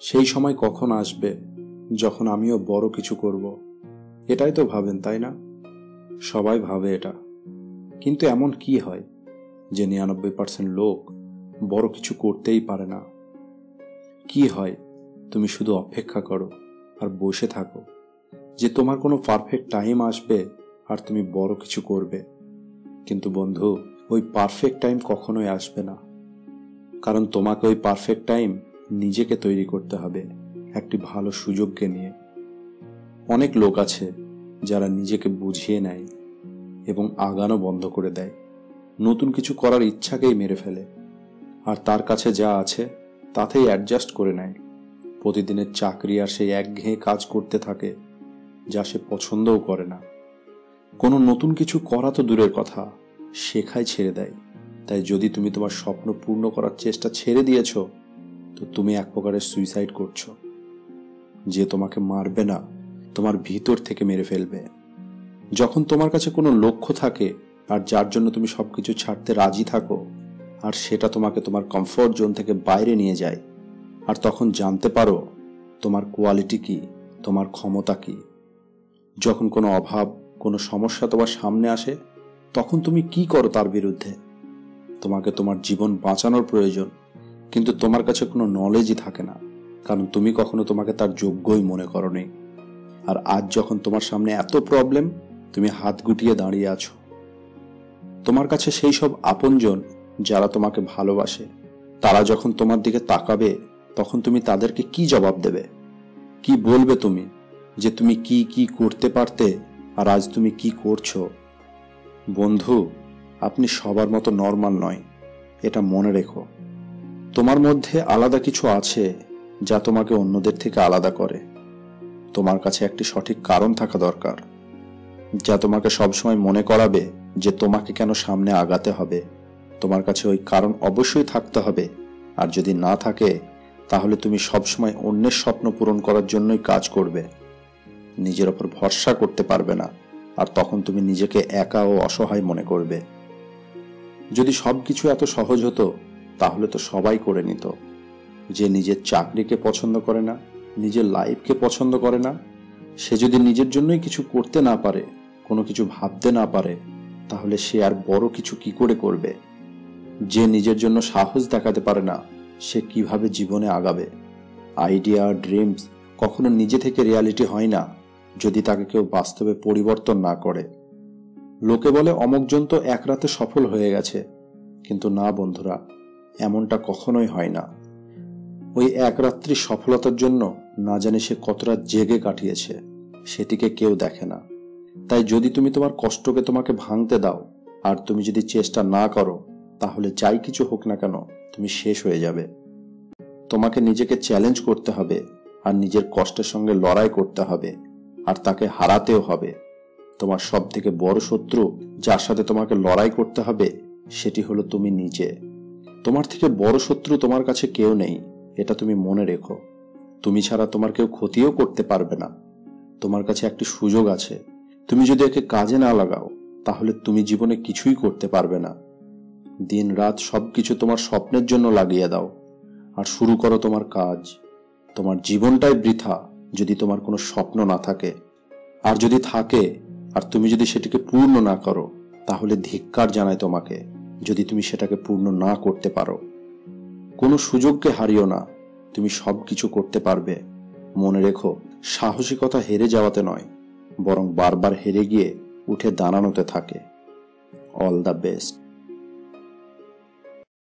সেই সময় কখন আসবে যখন আমিও বড় কিছু করব? এটাই তো ভাবেন, তাই না? সবাই ভাবে এটা। কিন্তু এমন কি হয় যে নিরানব্বই পার্সেন্ট লোক বড় কিছু করতেই পারে না? কি হয়? তুমি শুধু অপেক্ষা করো আর বসে থাকো। যে তোমার কোনো পারফেক্ট টাইম আসবে আর তুমি বড় কিছু করবে। কিন্তু বন্ধু, ওই পারফেক্ট টাইম কখনোই আসবে না। কারণ তোমাকে ওই পারফেক্ট টাইম নিজেকে তৈরি করতে হবে একটি ভালো সুযোগকে নিয়ে। অনেক লোক আছে যারা নিজেকে বুঝিয়ে নেয় এবং আগানো বন্ধ করে দেয়। নতুন কিছু করার ইচ্ছাকেই মেরে ফেলে। আর তার কাছে যা আছে, তাতেই অ্যাডজাস্ট করে নেয়। প্রতিদিনের চাকরি আর সেই একঘেয়ে কাজ করতে থাকে, যা সে পছন্দও করে না। কোনো নতুন কিছু করা তো দূরের কথা শেখায় ছেড়ে দেয়। তাই যদি তুমি তোমার স্বপ্ন পূর্ণ করার চেষ্টা ছেড়ে দিয়েছ তো তুমি এক প্রকারের সুইসাইড করছ। যে তোমাকে মারবে না, তোমার ভিতর থেকে মেরে ফেলবে। যখন তোমার কাছে কোনো লক্ষ্য থাকে, আর যার জন্য তুমি সবকিছু ছাড়তে রাজি থাকো, আর সেটা তোমাকে তোমার কমফোর্ট জোন থেকে বাইরে নিয়ে যায়, আর তখন জানতে পারো তোমার কোয়ালিটি কি, তোমার ক্ষমতা কি। যখন কোনো অভাব, কোনো সমস্যা তোমার সামনে আসে, তখন তুমি কি করো তার বিরুদ্ধে? তোমাকে তোমার জীবন বাঁচানোর প্রয়োজন কিন্তু তোমার কাছে কোনো নলেজই থাকে না, কারণ তুমি কখনো তোমাকে তার যোগ্যই মনে করো নেই আর আজ যখন তোমার সামনে এত প্রবলেম তুমি হাত গুটিয়ে দাঁড়িয়ে আছো। তোমার কাছে সেই সব আপনজন যারা তোমাকে ভালোবাসে, তারা যখন তোমার দিকে তাকাবে, তখন তুমি তাদেরকে কি জবাব দেবে? কি বলবে তুমি যে তুমি কি কি করতে পারতে আর আজ তুমি কি করছ? বন্ধু, আপনি সবার মতো নর্মাল নয়, এটা মনে রেখো। তোমার মধ্যে আলাদা কিছু আছে যা তোমাকে অন্যদের থেকে আলাদা করে। তোমার কাছে একটি সঠিক কারণ থাকা দরকার, যা তোমাকে সবসময় মনে করাবে যে তোমাকে কেন সামনে আগাতে হবে। তোমার কাছে ওই কারণ অবশ্যই থাকতে হবে, আর যদি না থাকে, তাহলে তুমি সবসময় অন্যের স্বপ্ন পূরণ করার জন্যই কাজ করবে। নিজের ওপর ভরসা করতে পারবে না, আর তখন তুমি নিজেকে একা ও অসহায় মনে করবে। যদি সব কিছু এত সহজ হতো তাহলে তো সবাই করে নিত। যে নিজের চাকরিকে পছন্দ করে না, নিজের লাইফকে পছন্দ করে না, সে যদি নিজের জন্যই কিছু করতে না পারে, কোনো কিছু ভাবতে না পারে, তাহলে সে আর বড় কিছু কি করে করবে? যে নিজের জন্য সাহস দেখাতে পারে না, সে কীভাবে জীবনে আগাবে? আইডিয়া, ড্রিমস কখনো নিজে থেকে রিয়ালিটি হয় না, যদি তাকে কেউ বাস্তবে পরিবর্তন না করে। লোকে বলে অমকজন তো এক রাতে সফল হয়ে গেছে। কিন্তু না, বন্ধুরা এমনটা কখনোই হয় না। ওই এক রাত্রি সফলতার জন্য না জানি সে কতটা জেগে কাটিয়েছে, সেটিকে কেউ দেখে না। তাই যদি তুমি তোমার কষ্টকে তোমাকে ভাঙতে দাও, আর তুমি যদি চেষ্টা না করো, তাহলে যাই কিছু হোক না কেন, তুমি শেষ হয়ে যাবে। তোমাকে নিজেকে চ্যালেঞ্জ করতে হবে, আর নিজের কষ্টের সঙ্গে লড়াই করতে হবে, আর তাকে হারাতেও হবে। তোমার সব থেকে বড় শত্রু যার সাথে তোমাকে লড়াই করতে হবে, সেটি হলো তুমি নিজে। তোমার থেকে বড় শত্রু তোমার কাছে কেউ নেই, এটা তুমি মনে রেখো। তুমি ছাড়া তোমার কেউ ক্ষতিও করতে পারবে না। তোমার কাছে একটি সুযোগ আছে। তুমি যদি একে কাজে না লাগাও, তাহলে তুমি জীবনে কিছুই করতে পারবে না। দিন রাত সবকিছু তোমার স্বপ্নের জন্য লাগিয়ে দাও। আর শুরু করো তোমার কাজ। তোমার জীবনটাই বৃথা যদি তোমার কোনো স্বপ্ন না থাকে। আর যদি থাকে, আর তুমি যদি সেটিকে পূর্ণ না করো, তাহলে ধিক্কার জানায় তোমাকে। যদি তুমি সেটাকে পূর্ণ না করতে পারো। কোনো সুযোগকে হারিও না, তুমি সব কিছু করতে পারবে। মনে রেখো, সাহসিকতা হেরে যাওয়াতে নয়, বরং বারবার হেরে গিয়ে উঠে দাঁড়ানোতে থাকে। All the best